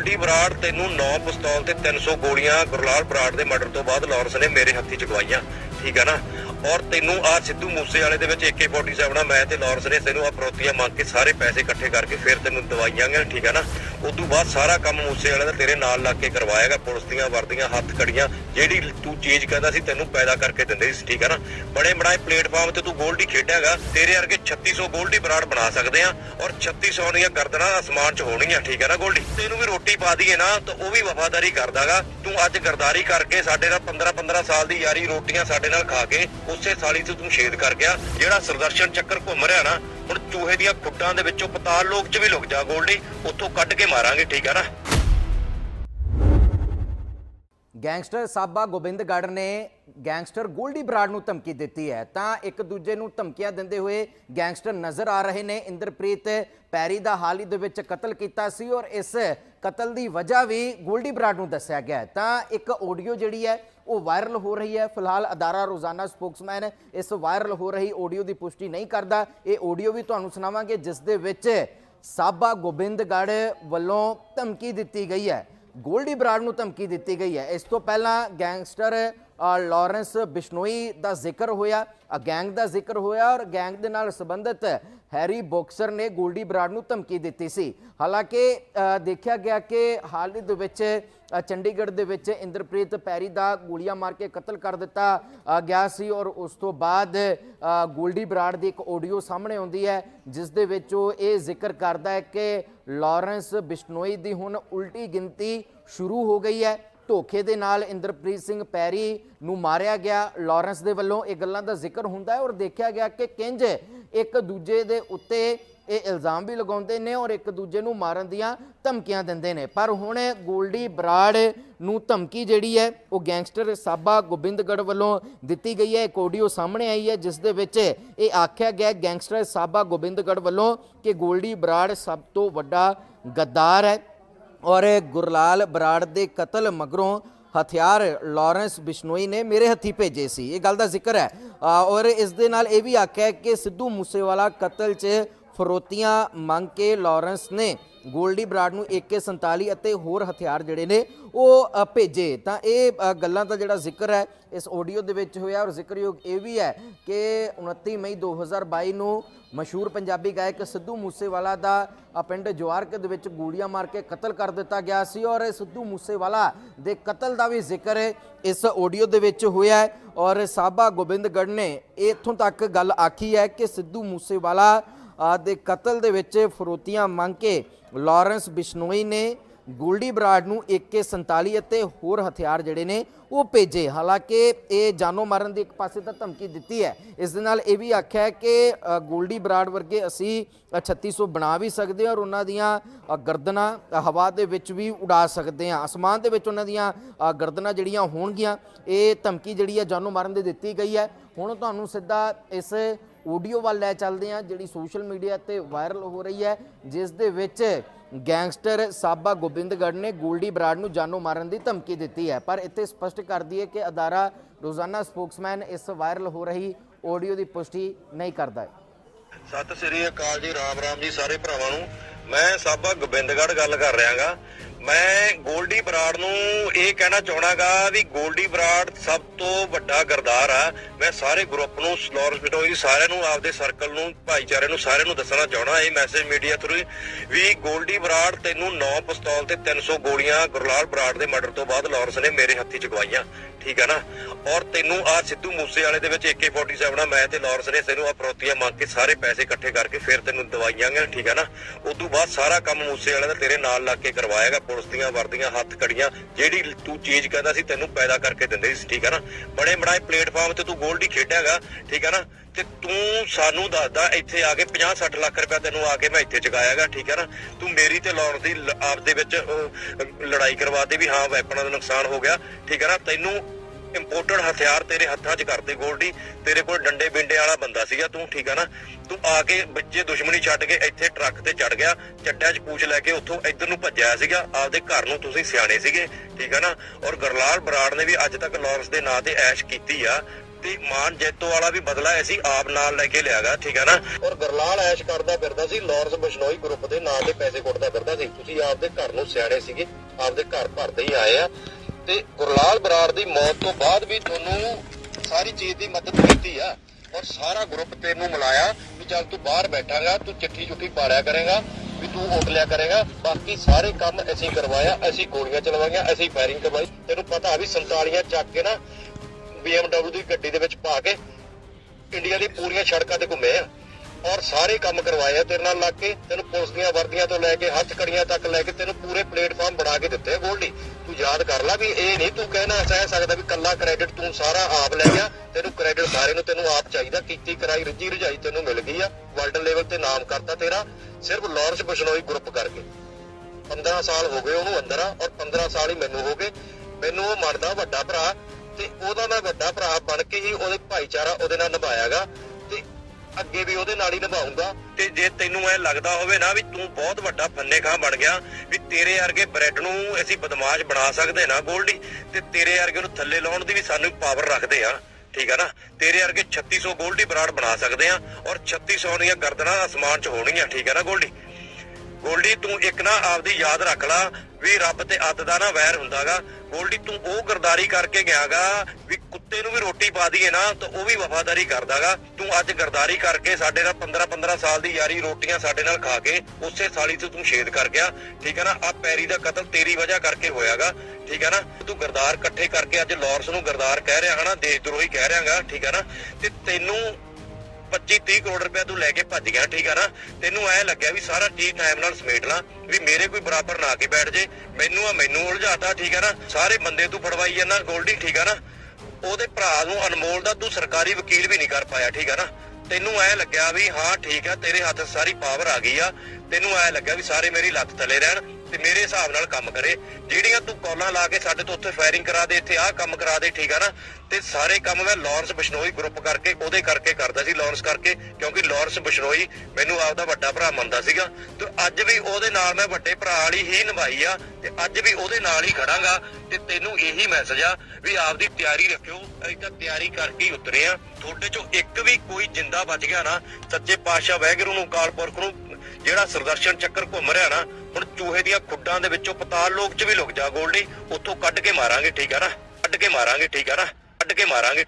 ਗੋਲਡੀ ਬਰਾੜ ਤੈਨੂੰ 9 ਪਿਸਤੌਲ ਤੇ 300 ਗੋਲੀਆਂ ਗੁਰਲਾਲ ਬਰਾੜ ਦੇ ਮਰਡਰ ਤੋਂ ਬਾਅਦ ਲਾਰੈਂਸ ਨੇ ਮੇਰੇ ਹੱਥੀ ਚਕਵਾਈਆਂ। ਠੀਕ ਹੈ ਨਾ? ਔਰ ਤੈਨੂੰ ਆ ਸਿੱਧੂ ਮੂਸੇ ਵਾਲੇ ਦੇ ਵਿੱਚ AK47 ਆ, ਮੈਂ ਤੇ ਲਾਰੈਂਸ ਨੇ ਤੈਨੂੰ ਅਪਰੋਤੀਆਂ ਮੰਗ ਕੇ ਸਾਰੇ ਪੈਸੇ ਇਕੱਠੇ ਕਰਕੇ ਫਿਰ ਤੈਨੂੰ ਦਵਾਈਆਂਗੇ ਠੀਕ ਹੈ ਨਾ? ਉਸ ਤੋਂ ਬਾਅਦ ਸਾਰਾ ਕੰਮ ਮੂਸੇ ਵਾਲੇ ਦਾ ਤੇਰੇ ਨਾਲ ਲੱਗ ਕੇ ਕਰਵਾਏਗਾ, ਪੁਲਿਸ ਦੀਆਂ ਵਰਦੀਆਂ, ਹੱਥ ਕੜੀਆਂ ਜਿਹੜੀ ਤੂੰ ਚੀਜ਼ ਕਹਿੰਦਾ ਸੀ ਤੈਨੂੰ ਪੈਦਾ ਕਰਕੇ ਦਿੰਦੇ ਸੀ, ਠੀਕ ਹੈ ਨਾ? ਬੜੇ ਬੜਾਏ ਪਲੇਟਫਾਰਮ ਤੇ ਤੂੰ ਗੋਲਡੀ ਖੇਡਿਆਗਾ ਤੇਰੇ ਵਰਗੇ 3600 ਗੋਲਡੀ ਬਰਾੜ ਬਣਾ ਸਕਦੇ ਆ ਔਰ 3600 ਦੀਆਂ ਗਰਦਨਾਂ ਅਸਮਾਨ 'ਚ ਹੋਣੀਆਂ ਠੀਕ ਹੈ ਨਾ ਗੋਲਡੀ? ਤੈਨੂੰ ਵੀ ਰੋਟੀ ਪਾ ਦਈਏ ਨਾ, ਤਾਂ ਉਹ ਵੀ ਵਫਾਦਾਰੀ ਕਰਦਾਗਾ। ਤੂੰ ਅੱਜ ਗਰਦਾਰੀ ਕਰਕੇ ਸਾਡੇ ਨਾਲ 15 15 ਸਾਲ ਦੀ ਯਾਰੀ ਰੋਟੀਆਂ ਸਾਡੇ ਨਾਲ ਖਾ ਕੇ ਉਸੇ ਸਾਲੀ ਤੋਂ ਤੂੰ ਛੇਦ ਕਰ ਗਿਆ, ਜਿਹੜਾ ਸੁਦਰਸ਼ਨ ਚੱਕਰ ਘੁੰਮ ਰਿਹਾ ਨਾ, ਹੁਣ ਚੂਹੇ ਦੀਆਂ ਖੁੱਡਾਂ ਦੇ ਵਿੱਚੋਂ ਪਤਾਲ ਲੋਕ 'ਚ ਵੀ ਲੁਕ ਜਾ, ਗੋਲਡੀ, ਉੱਥੋਂ ਕੱਢ ਕੇ ਮਾਰਾਂਗੇ, ਠੀਕ ਹੈ ਨਾ? ਗੈਂਗਸਟਰ ਸਾਬਾ ਗੋਬਿੰਦਗੜ੍ਹ ਨੇ ਗੈਂਗਸਟਰ ਗੋਲਡੀ ਬਰਾੜ ਨੂੰ ਧਮਕੀ ਦਿੱਤੀ ਹੈ। ਤਾਂ ਇੱਕ ਦੂਜੇ ਨੂੰ ਧਮਕੀਆਂ ਦਿੰਦੇ ਹੋਏ ਗੈਂਗਸਟਰ ਨਜ਼ਰ ਆ ਰਹੇ ਨੇ। ਇੰਦਰਪ੍ਰੀਤ ਪੈਰੀ ਦਾ ਹਾਲ ਹੀ ਦੇ ਵਿੱਚ ਕਤਲ ਕੀਤਾ ਸੀ ਔਰ ਇਸ ਕਤਲ ਦੀ ਵਜ੍ਹਾ ਵੀ ਗੋਲਡੀ ਬਰਾੜ ਨੂੰ ਦੱਸਿਆ ਗਿਆ ਤਾਂ ਇੱਕ ਆਡੀਓ ਜਿਹੜੀ ਹੈ, ਉਹ ਵਾਇਰਲ ਹੋ ਰਹੀ ਹੈ। ਫਿਲਹਾਲ ਅਦਾਰਾ ਰੋਜ਼ਾਨਾ ਸਪੋਕਸਮੈਨ ਇਸ ਵਾਇਰਲ ਹੋ ਰਹੀ ਆਡੀਓ ਦੀ ਪੁਸ਼ਟੀ ਨਹੀਂ ਕਰਦਾ। ਇਹ ਆਡੀਓ ਵੀ ਤੁਹਾਨੂੰ ਸੁਣਾਵਾਂਗੇ, ਜਿਸ ਦੇ ਵਿੱਚ ਸਾਬਾ ਗੋਬਿੰਦਗੜ੍ਹ ਵੱਲੋਂ ਧਮਕੀ ਦਿੱਤੀ ਗਈ ਹੈ। ਗੋਲਡੀ ਬਰਾੜ ਨੂੰ ਧਮਕੀ ਦਿੱਤੀ ਗਈ ਹੈ। ਇਸ ਤੋਂ ਪਹਿਲਾਂ ਗੈਂਗਸਟਰ ਲਾਰੈਂਸ ਬਿਸ਼ਨੋਈ ਦਾ ਜ਼ਿਕਰ ਹੋਇਆ ਗੈਂਗ ਦਾ ਜ਼ਿਕਰ ਹੋਇਆ ਔਰ ਗੈਂਗ ਦੇ ਨਾਲ ਸੰਬੰਧਿਤ ਹੈਰੀ ਬਾਕਸਰ ਨੇ ਗੋਲਡੀ ਬਰਾੜ ਨੂੰ ਧਮਕੀ ਦਿੱਤੀ ਸੀ। ਹਾਲਾਂਕਿ ਦੇਖਿਆ ਗਿਆ ਕਿ ਹਾਲ ਹੀ ਦੇ ਵਿੱਚ ਚੰਡੀਗੜ੍ਹ ਦੇ ਵਿੱਚ ਇੰਦਰਪ੍ਰੀਤ ਪੈਰੀ ਦਾ ਗੋਲੀਆਂ ਮਾਰ ਕੇ ਕਤਲ ਕਰ ਦਿੱਤਾ ਗਿਆ ਸੀ ਔਰ ਉਸ ਤੋਂ ਬਾਅਦ ਗੋਲਡੀ ਬਰਾੜ ਦੀ ਇੱਕ ਆਡੀਓ ਸਾਹਮਣੇ ਆਉਂਦੀ ਹੈ, ਜਿਸ ਦੇ ਵਿੱਚ ਉਹ ਇਹ ਜ਼ਿਕਰ ਕਰਦਾ ਹੈ ਕਿ ਲਾਰੈਂਸ ਬਿਸ਼ਨੋਈ ਦੀ ਹੁਣ ਉਲਟੀ ਗਿਣਤੀ ਸ਼ੁਰੂ ਹੋ ਗਈ ਹੈ। ਧੋਖੇ ਦੇ ਨਾਲ ਇੰਦਰਪ੍ਰੀਤ ਸਿੰਘ ਪੈਰੀ ਨੂੰ ਮਾਰਿਆ ਗਿਆ। ਲਾਰੈਂਸ ਦੇ ਵੱਲੋਂ ਇਹ ਗੱਲਾਂ ਦਾ ਜ਼ਿਕਰ ਹੁੰਦਾ ਹੈ ਔਰ ਦੇਖਿਆ ਗਿਆ ਕਿ ਕਿੰਜ ਇੱਕ ਦੂਜੇ ਦੇ ਉੱਤੇ ਇਹ ਇਲਜ਼ਾਮ ਵੀ ਲਗਾਉਂਦੇ ਨੇ ਔਰ ਇੱਕ ਦੂਜੇ ਨੂੰ ਮਾਰਨ ਦੀਆਂ ਧਮਕੀਆਂ ਦਿੰਦੇ ਨੇ। ਪਰ ਹੁਣ ਗੋਲਡੀ ਬਰਾੜ ਨੂੰ ਧਮਕੀ ਜਿਹੜੀ ਹੈ, ਉਹ ਗੈਂਗਸਟਰ ਸਾਬਾ ਗੋਬਿੰਦਗੜ੍ਹ ਵੱਲੋਂ ਦਿੱਤੀ ਗਈ ਹੈ। ਇੱਕ ਆਡੀਓ ਸਾਹਮਣੇ ਆਈ ਹੈ, ਜਿਸ ਦੇ ਵਿੱਚ ਇਹ ਆਖਿਆ ਗਿਆ ਗੈਂਗਸਟਰ ਸਾਬਾ ਗੋਬਿੰਦਗੜ੍ਹ ਵੱਲੋਂ ਕਿ ਗੋਲਡੀ ਬਰਾੜ ਸਭ ਤੋਂ ਵੱਡਾ ਗੱਦਾਰ ਹੈ। ਔਰ ਗੁਰਲਾਲ ਬਰਾੜ ਦੇ ਕਤਲ ਮਗਰੋਂ ਹਥਿਆਰ ਲਾਰੈਂਸ ਬਿਸ਼ਨੋਈ ਨੇ ਮੇਰੇ ਹੱਥੀ ਭੇਜੇ ਸੀ। ਇਹ ਗੱਲ ਦਾ ਜ਼ਿਕਰ ਹੈ। ਔਰ ਇਸ ਦੇ ਨਾਲ ਇਹ ਵੀ ਆਖਿਆ ਕਿ ਸਿੱਧੂ ਮੂਸੇਵਾਲਾ ਕਤਲ 'ਚ ਫਰੋਤੀਆਂ ਮੰਗ ਕੇ ਲਾਰੈਂਸ ਨੇ ਗੋਲਡੀ ਬਰਾਡ ਨੂੰ AK47 ਅਤੇ ਹੋਰ ਹਥਿਆਰ ਜਿਹੜੇ ਨੇ ਉਹ ਭੇਜੇ। ਤਾਂ ਇਹ ਗੱਲਾਂ ਦਾ ਜਿਹੜਾ ਜ਼ਿਕਰ ਹੈ, ਇਸ ਆਡੀਓ ਦੇ ਵਿੱਚ ਹੋਇਆ ਔਰ ਜ਼ਿਕਰਯੋਗ ਇਹ ਵੀ ਹੈ ਕਿ 29 ਮਈ 2022 ਨੂੰ ਮਸ਼ਹੂਰ ਪੰਜਾਬੀ ਗਾਇਕ ਸਿੱਧੂ ਮੂਸੇਵਾਲਾ ਦਾ ਪਿੰਡ ਜਵਾਰਕ ਦੇ ਵਿੱਚ ਗੋਲੀਆਂ ਮਾਰ ਕੇ ਕਤਲ ਕਰ ਦਿੱਤਾ ਗਿਆ ਸੀ ਔਰ ਸਿੱਧੂ ਮੂਸੇਵਾਲਾ ਦੇ ਕਤਲ ਦਾ ਵੀ ਜ਼ਿਕਰ ਇਸ ਆਡੀਓ ਦੇ ਵਿੱਚ ਹੋਇਆ ਔਰ ਸਾਬਾ ਗੋਬਿੰਦਗੜ੍ਹ ਨੇ ਇੱਥੋਂ ਤੱਕ ਗੱਲ ਆਖੀ ਹੈ ਕਿ ਸਿੱਧੂ ਮੂਸੇਵਾਲਾ ਦੇ ਕਤਲ ਦੇ ਵਿੱਚ ਫਰੋਤੀਆਂ ਮੰਗ ਕੇ ਲਾਰੈਂਸ ਬਿਸ਼ਨੋਈ ਨੇ ਗੋਲਡੀ ਬਰਾਡ ਨੂੰ AK47 ਅਤੇ ਹੋਰ ਹਥਿਆਰ ਜਿਹੜੇ ਨੇ ਉਹ ਭੇਜੇ। ਹਾਲਾਂਕਿ ਇਹ ਜਾਨੋਂ ਮਾਰਨ ਦੀ ਇੱਕ ਪਾਸੇ ਤਾਂ ਧਮਕੀ ਦਿੱਤੀ ਹੈ। ਇਸ ਦੇ ਨਾਲ ਇਹ ਵੀ ਆਖਿਆ ਹੈ ਕਿ ਗੋਲਡੀ ਬਰਾਡ ਵਰਗੇ ਅਸੀਂ ਅ, 3600 ਬਣਾ ਵੀ ਸਕਦੇ ਹਾਂ ਔਰ ਉਹਨਾਂ ਦੀਆਂ ਗਰਦਨਾਂ ਹਵਾ ਦੇ ਵਿੱਚ ਵੀ ਉਡਾ ਸਕਦੇ ਹਾਂ। ਅਸਮਾਨ ਦੇ ਵਿੱਚ ਉਹਨਾਂ ਦੀਆਂ ਗਰਦਨਾਂ ਜਿਹੜੀਆਂ ਹੋਣਗੀਆਂ ਇਹ ਧਮਕੀ ਜਿਹੜੀ ਹੈ ਜਾਨੋਂ ਮਾਰਨ ਦੀ ਦਿੱਤੀ ਗਈ ਹੈ। ਹੁਣ ਤੁਹਾਨੂੰ ਸਿੱਧਾ ਇਸ ਆਡੀਓ ਵੱਲ ਲੈ ਚੱਲਦੇ ਹਾਂ, ਜਿਹੜੀ ਸੋਸ਼ਲ ਮੀਡੀਆ ਤੇ ਵਾਇਰਲ ਹੋ ਰਹੀ ਹੈ, ਜਿਸ ਦੇ ਵਿੱਚ ਗੈਂਗਸਟਰ ਸਾਬਾ ਗੋਬਿੰਦਗੜ੍ਹ ਨੇ ਗੋਲਡੀ ਬਰਾੜ ਨੂੰ ਜਾਨੋਂ ਮਾਰਨ ਦੀ ਧਮਕੀ ਦਿੱਤੀ ਹੈ। ਪਰ ਇੱਥੇ ਸਪਸ਼ਟ ਕਰ ਦਈਏ ਕਿ ਅਦਾਰਾ ਰੋਜ਼ਾਨਾ ਸਪੋਕਸਮੈਨ ਇਸ ਵਾਇਰਲ ਹੋ ਰਹੀ ਆਡੀਓ ਦੀ ਪੁਸ਼ਟੀ ਨਹੀਂ ਕਰਦਾ ਹੈ। ਸਤਿ ਸ੍ਰੀ ਅਕਾਲ ਜੀ, ਰਾਮ ਰਾਮ ਜੀ ਸਾਰੇ ਭਰਾਵਾਂ ਨੂੰ। ਮੈਂ ਸਾਬਾ ਗੋਬਿੰਦਗੜ੍ਹ ਗੱਲ ਕਰ ਰਿਹਾਗਾ। ਮੈਂ ਗੋਲਡੀ ਬਰਾੜ ਨੂੰ ਇਹ ਕਹਿਣਾ ਚਾਹਣਾਗਾ ਵੀ ਗੋਲਡੀ ਬਰਾੜ ਸਭ ਤੋਂ ਵੱਡਾ ਗਰਦਾਰ ਆ। ਮੈਂ ਸਾਰੇ ਗਰੁੱਪ ਨੂੰ ਸਲੋਰਸ ਬਿਟੋਈ ਸਾਰਿਆਂ ਨੂੰ, ਆਪਦੇ ਸਰਕਲ ਨੂੰ ਭਾਈਚਾਰੇ ਨੂੰ ਸਾਰਿਆਂ ਨੂੰ ਦੱਸਣਾ ਚਾਹਣਾ। ਇਹ ਮੈਸੇਜ ਮੀਡੀਆ ਥਰੂ ਵੀ ਗੋਲਡੀ ਬਰਾੜ ਤੈਨੂੰ 9 ਪਿਸਤੌਲ ਤੇ 300 ਗੋਲੀਆਂ ਗੁਰਲਾਲ ਬਰਾੜ ਦੇ ਮਰਡਰ ਤੋਂ ਬਾਅਦ ਲਾਰੈਂਸ ਨੇ ਮੇਰੇ ਹੱਥੀ ਚਕਵਾਈਆਂ ਠੀਕ ਹੈ ਨਾ? ਔਰ ਤੈਨੂੰ ਆ ਸਿੱਧੂ ਮੂਸੇ ਵਾਲੇ ਦੇ ਵਿੱਚ AK47 ਆ, ਮੈਂ ਤੇ ਲਾਰੈਂਸ ਨੇ ਤੈਨੂੰ ਅਪਰੋਤੀਆਂ ਮੰਗ ਕੇ ਸਾਰੇ ਪੈਸੇ ਇਕੱਠੇ ਕਰਕੇ ਫਿਰ ਤੈਨੂੰ ਦਵਾਈਆਂਗੇ ਠੀਕ ਹੈ ਨਾ? ਉਸ ਤੋਂ ਬਾਅਦ ਸਾਰਾ ਕੰਮ ਮੂਸੇ ਵਾਲੇ ਦਾ ਤੇਰੇ ਨਾਲ ਲੱਗ ਕੇ ਕਰਵਾਏਗਾ ਪੁਲਿਸ ਦੀਆਂ ਵਰਦੀਆਂ ਹੱਥ ਕੜੀਆਂ ਜਿਹੜੀ ਤੂੰ ਚੀਜ਼ ਕਹਿੰਦਾ ਸੀ ਤੈਨੂੰ ਪੈਦਾ ਕਰਕੇ ਦਿੰਦੇ ਸੀ ਠੀਕ ਹੈ ਨਾ? ਬੜੇ ਬੜਾਏ ਪਲੇਟਫਾਰਮ ਤੇ ਤੂੰ ਗੋਲਡੀ ਖੇਡਿਆਗਾ ਠੀਕ ਹੈ ਨਾ? ਤੇ ਤੂੰ ਸਾਨੂੰ ਦੱਸਦਾ ਇੱਥੇ ਆ ਕੇ 50 60 ਲੱਖ ਰੁਪਇਆ ਤੈਨੂੰ ਆ ਕੇ ਮੈਂ ਇੱਥੇ ਚੁਕਾਇਆਗਾ ਠੀਕ ਹੈ ਨਾ? ਤੂੰ ਮੇਰੀ ਤੇ ਲਾਉਣ ਦੀ ਆਪ ਦੇ ਵਿੱਚ ਅਹ, ਲੜਾਈ ਕਰਵਾਤੇ ਵੀ ਹਾਂ ਵੈਪਨਾਂ ਦਾ ਨੁਕਸਾਨ ਹੋ ਗਿਆ ਠੀਕ ਹੈ ਨਾ? ਤੈਨੂੰ ਇੰਪੋਰਟਡ ਹਥਿਆਰ ਤੇਰੇ ਹੱਥਾਂ 'ਚ ਕਰਦੇ ਗੋਲਡੀ। ਤੇਰੇ ਕੋਲ ਡੰਡੇ ਬਿੰਡੇ ਵਾਲਾ ਬੰਦਾ ਸੀਗਾ, ਤੂੰ ਠੀਕ ਆ ਨਾ? ਤੂੰ ਆ ਕੇ ਬੱਚੇ ਦੁਸ਼ਮਣੀ ਛੱਡ ਕੇ ਇੱਥੇ ਟਰੱਕ ਤੇ ਚੜ ਗਿਆ ਚੱਡਿਆਂ 'ਚ ਪੂਛ ਲੈ ਕੇ ਉੱਥੋਂ ਇੱਧਰ ਨੂੰ ਭੱਜਿਆ ਸੀਗਾ, ਆਪਦੇ ਘਰ ਨੂੰ ਤੁਸੀਂ ਸਿਆਣੇ ਸੀਗੇ, ਠੀਕ ਆ ਨਾ? ਔਰ ਗਰਲਾਲ ਬਰਾੜ ਨੇ ਵੀ ਅੱਜ ਤੱਕ ਲਾਰੈਂਸ ਦੇ ਨਾਂ ਤੇ ਐਸ਼ ਕੀਤੀ ਆ, ਤੇ ਮਾਨ ਜੈਤੋ ਵਾਲਾ ਵੀ ਬਦਲਾ ਅਸੀਂ ਆਪ ਨਾਲ ਲੈ ਕੇ ਲਿਆਗਾ, ਠੀਕ ਹੈ ਨਾ? ਔਰ ਗਰਲਾਲ ਐਸ਼ ਕਰਦਾ ਫਿਰਦਾ ਸੀ, ਲਾਰੈਂਸ ਬਸ਼ਨੋਈ ਗਰੁੱਪ ਦੇ ਨਾਂ ਤੇ ਪੈਸੇ ਕੁੱਟਦਾ ਫਿਰਦਾ ਸੀ। ਤੁਸੀਂ ਆਪਦੇ ਘਰ ਨੂੰ ਸਿਆਣੇ ਸੀਗੇ, ਆਪਦੇ ਘਰ ਭਰਦੇ ਹੀ ਆਏ ਆ। ਤੇ ਗੁਰਲਾਲ ਬਰਾੜ ਦੀ ਮੌਤ ਤੋਂ ਬਾਅਦ ਵੀ ਤੁਹਾਨੂੰ ਸਾਰੀ ਚੀਜ਼ ਦੀ ਮਦਦ ਕੀਤੀ ਆ। ਔਰ ਸਾਰਾ ਗਰੁੱਪ ਤੈਨੂੰ ਮਿਲਾਇਆ ਵੀ ਚੱਲ ਤੂੰ ਬਾਹਰ ਬੈਠਾਗਾ, ਤੂੰ ਚਿੱਠੀ ਚੁੱਠੀ ਪਾੜਿਆ ਕਰੇਗਾ, ਵੀ ਤੂੰ ਉੱਠ ਲਿਆ ਕਰੇਗਾ। ਬਾਕੀ ਸਾਰੇ ਕੰਮ ਅਸੀਂ ਕਰਵਾਇਆ, ਅਸੀਂ ਗੋਲੀਆਂ ਚਲਵਾਈਆਂ ਅਸੀਂ ਫਾਇਰਿੰਗ ਕਰਵਾਈ। ਤੈਨੂੰ ਪਤਾ ਵੀ 47 ਚੱਕ ਕੇ ਨਾ BMW ਦੀ ਗੱਡੀ ਦੇ ਵਿੱਚ ਪਾ ਕੇ ਇੰਡੀਆ ਦੀ ਪੂਰੀਆਂ ਸੜਕਾਂ ਤੇ ਘੁੰਮੇ ਆ। ਔਰ ਸਾਰੇ ਕੰਮ ਕਰਵਾਏ ਆ ਤੇਰੇ ਨਾਲ ਲੱਗ ਕੇ। ਤੈਨੂੰ ਪੁਲਿਸ ਦੀਆਂ ਵਰਦੀਆਂ ਤੋਂ ਲੈ ਕੇ ਹੱਥ ਕੜੀਆਂ ਤੱਕ ਲੈ ਕੇ ਤੈਨੂੰ ਪੂਰੇ ਪਲੇਟਫਾਰਮ ਬਣਾ ਕੇ ਦਿੱਤੇ ਗੋਲਡੀ। ਯਾਦ ਕਰ ਲੈ ਵੀ ਇਹ ਨਹੀਂ ਤੂੰ ਕਹਿਣਾ, ਸਹਿ ਸਕਦਾ ਵੀ ਕੱਲਾ ਕ੍ਰੈਡਿਟ ਤੂੰ ਸਾਰਾ ਆਪ ਲੈ ਗਿਆ, ਤੈਨੂੰ ਕ੍ਰੈਡਿਟ ਸਾਰੇ ਨੂੰ ਤੈਨੂੰ ਆਪ ਚਾਹੀਦਾ, ਕੀਤੀ ਕਰਾਈ, ਰੱਜੀ ਰਜਾਈ ਤੈਨੂੰ ਮਿਲ ਗਈ ਆ ਵਰਲਡ ਲੈਵਲ ਤੇ ਨਾਮ ਕਰਤਾ ਤੇਰਾ, ਸਿਰਫ ਲਾਰੈਂਸ ਬਸ਼ਨੋਈ ਗਰੁੱਪ ਕਰਕੇ। 15 ਸਾਲ ਹੋ ਗਏ ਉਹਨੂੰ ਅੰਦਰ ਆ, ਔਰ 15 ਸਾਲ ਹੀ ਮੈਨੂੰ ਹੋ ਗਏ। ਮੈਨੂੰ ਉਹ ਮੰਨਦਾ ਵੱਡਾ ਭਰਾ, ਤੇ ਉਹਦਾ ਮੈਂ ਵੱਡਾ ਭਰਾ ਬਣ ਕੇ ਹੀ ਉਹਦੇ ਭਾਈਚਾਰਾ ਉਹਦੇ ਨਾਲ ਨਿਭਾਇਆਗਾ। ਤੇ ਅੱਗੇ ਵੀ ਉਹਦੇ ਨਾਲ ਹੀ ਨਿਭਾਉਂਗਾ ਤੇ ਜੇ ਤੈਨੂੰ ਐ ਲੱਗਦਾ ਹੋਵੇ ਨਾ ਵੀ ਤੂੰ ਬਹੁਤ ਵੱਡਾ ਫੰਨੇ ਖਾਂ ਬਣ ਗਿਆ, ਵੀ ਤੇਰੇ ਵਰਗੇ ਬ੍ਰੈਡ ਨੂੰ ਅਸੀਂ ਬਦਮਾਸ਼ ਬਣਾ ਸਕਦੇ ਨਾ ਗੋਲਡੀ, ਤੇ ਤੇਰੇ ਵਰਗੇ ਨੂੰ ਥੱਲੇ ਲਾਉਣ ਦੀ ਵੀ ਸਾਨੂੰ ਪਾਵਰ ਰੱਖਦੇ ਆ, ਠੀਕ ਆ ਨਾ? ਤੇਰੇ ਵਰਗੇ 3600 ਗੋਲਡੀ ਬਰਾੜ ਬਣਾ ਸਕਦੇ ਆ, ਔਰ 3600 ਦੀਆਂ ਗਰਦਨਾਂ ਅਸਮਾਨ 'ਚ ਹੋਣਗੀਆਂ ਠੀਕ ਆ ਨਾ ਗੋਲਡੀ? ਗੋਲਡੀ, ਤੂੰ ਇੱਕ ਨਾ ਆਪਦੀ ਯਾਦ ਰੱਖ ਲੈ ਵੀ ਰੱਬ ਤੇ ਅੱਤ ਦਾ ਨਾ ਵੈਰ ਹੁੰਦਾਗਾ। ਗੋਲਡੀ, ਤੂੰ ਉਹ ਗਰਦਾਰੀ ਕਰਕੇ ਗਿਆਗਾ ਵੀ ਕੁੱਤੇ ਨੂੰ ਵੀ ਰੋਟੀ ਪਾ ਦਈਏ ਨਾ, ਤਾਂ ਉਹ ਵੀ ਵਫਾਦਾਰੀ ਕਰਦਾਗਾ। ਤੂੰ ਅੱਜ ਗਰਦਾਰੀ ਕਰਕੇ ਸਾਡੇ ਨਾਲ 15 15 ਸਾਲ ਦੀ ਯਾਰੀ ਰੋਟੀਆਂ ਸਾਡੇ ਨਾਲ ਖਾ ਕੇ ਉਸੇ ਸਾਲੀ ਤੋਂ ਤੂੰ ਛੇਦ ਕਰ ਗਿਆ। ਠੀਕ ਹੈ ਨਾ ਆ ਪੈਰੀ ਦਾ ਕਤਲ ਤੇਰੀ ਵਜ੍ਹਾ ਕਰਕੇ ਹੋਇਆਗਾ। ਠੀਕ ਹੈ ਨਾ, ਤੂੰ ਗਰਦਾਰ ਇਕੱਠੇ ਕਰਕੇ ਅੱਜ ਲਾਰੈਂਸ ਨੂੰ ਗਰਦਾਰ ਕਹਿ ਰਿਹਾ, ਹਨਾ ਦੇਸ਼ ਦਰੋਹੀ ਕਹਿ ਰਿਹਾਗਾ। ਠੀਕ ਹੈ ਨਾ, ਤੇ ਤੈਨੂੰ 25 30 ਕਰੋੜ ਰੁਪਏ ਤੂੰ ਲੈ ਕੇ ਭੱਜ ਗਿਆ, ਠੀਕ ਆ ਨਾ? ਤੈਨੂੰ ਐ ਲੱਗਿਆ ਵੀ ਸਾਰਾ ਚੀਜ਼ ਟਾਈਮ ਨਾਲ ਸਮੇਟ ਲਾਂ, ਵੀ ਮੇਰੇ ਕੋਈ ਬਰਾਬਰ ਨਾ ਕੇ ਬੈਠ ਜੇ। ਮੈਨੂੰ ਆ, ਮੈਨੂੰ ਉਲਝਾਤਾ, ਠੀਕ ਆ ਨਾ? ਸਾਰੇ ਬੰਦੇ ਤੂੰ ਫੜਵਾਈ ਜਾਂਦਾ, ਗੋਲਡੀ, ਠੀਕ ਆ ਨਾ? ਉਹਦੇ ਭਰਾ ਨੂੰ ਅਨਮੋਲ ਦਾ ਤੂੰ ਸਰਕਾਰੀ ਵਕੀਲ ਵੀ ਨਹੀਂ ਕਰ ਪਾਇਆ, ਠੀਕ ਆ ਨਾ? ਤੈਨੂੰ ਐ ਲੱਗਿਆ ਵੀ ਹਾਂ, ਠੀਕ ਆ, ਤੇਰੇ ਹੱਥ ਸਾਰੀ ਪਾਵਰ ਆ ਗਈ ਆ। ਤੈਨੂੰ ਐ ਲੱਗਿਆ ਵੀ ਸਾਰੇ ਮੇਰੀ ਲੱਤ ਥੱਲੇ ਰਹਿਣ। ਤੇ ਮੇਰੇ ਹਿਸਾਬ ਨਾਲ ਕੰਮ ਕਰੇ। ਜਿਹੜੀਆਂ ਤੂੰ ਕਾਲਾਂ ਲਾ ਕੇ ਸਾਡੇ ਤੋਂ ਉੱਥੇ ਫਾਇਰਿੰਗ ਕਰਾ ਦੇ, ਇੱਥੇ ਆਹ ਕੰਮ ਕਰਾ ਦੇ, ਠੀਕ ਆ ਨਾ? ਤੇ ਸਾਰੇ ਕੰਮ ਮੈਂ ਲਾਰੈਂਸ ਬਿਸ਼ਨੋਈ ਗਰੁੱਪ ਕਰਕੇ, ਉਹਦੇ ਕਰਕੇ ਕਰਦਾ ਸੀ ਲਾਰੈਂਸ ਕਰਕੇ, ਕਿਉਂਕਿ ਲਾਰੈਂਸ ਬਿਸ਼ਨੋਈ ਮੈਨੂੰ ਆਪਦਾ ਵੱਡਾ ਭਰਾ ਮੰਨਦਾ ਸੀਗਾ। ਤੇ ਅੱਜ ਵੀ ਉਹਦੇ ਨਾਲ ਮੈਂ ਵੱਡੇ ਭਰਾ ਵਾਲੀ ਹੀ ਨਿਭਾਈ ਆ, ਤੇ ਅੱਜ ਵੀ ਉਹਦੇ ਨਾਲ ਹੀ ਖੜਾਂਗਾ, ਤੇ ਤੈਨੂੰ ਇਹੀ ਮੈਸੇਜ ਆ ਵੀ ਆਪਦੀ ਤਿਆਰੀ ਰੱਖਿਓ। ਅਸੀਂ ਤਾਂ ਤਿਆਰੀ ਕਰਕੇ ਹੀ ਉਤਰੇ ਆ। ਤੁਹਾਡੇ ਚੋਂ ਇੱਕ ਵੀ ਕੋਈ ਜਿੰਦਾ ਬਚ ਗਿਆ ਨਾ, ਸੱਚੇ ਪਾਤਸ਼ਾਹ ਵੈਗਰੂ ਨੂੰ, ਅਕਾਲ ਪੁਰਖ ਨੂੰ, ਜਿਹੜਾ ਸਰਦਰਸ਼ਨ ਚੱਕਰ ਘੁੰਮ ਰਿਹਾ ਨਾ ਹੁਣ ਚੂਹੇ ਦੀਆਂ ਖੁੱਡਾਂ ਦੇ ਵਿੱਚੋਂ ਪਤਾਲ ਲੋਕ 'ਚ ਵੀ ਲੁਕ ਜਾ ਗੋਲਡੀ, ਉੱਥੋਂ ਕੱਢ ਕੇ ਮਾਰਾਂਗੇ, ਠੀਕ ਆ ਨਾ? ਕੱਢ ਕੇ ਮਾਰਾਂਗੇ, ਠੀਕ ਆ ਨਾ? ਕੱਢ ਕੇ ਮਾਰਾਂਗੇ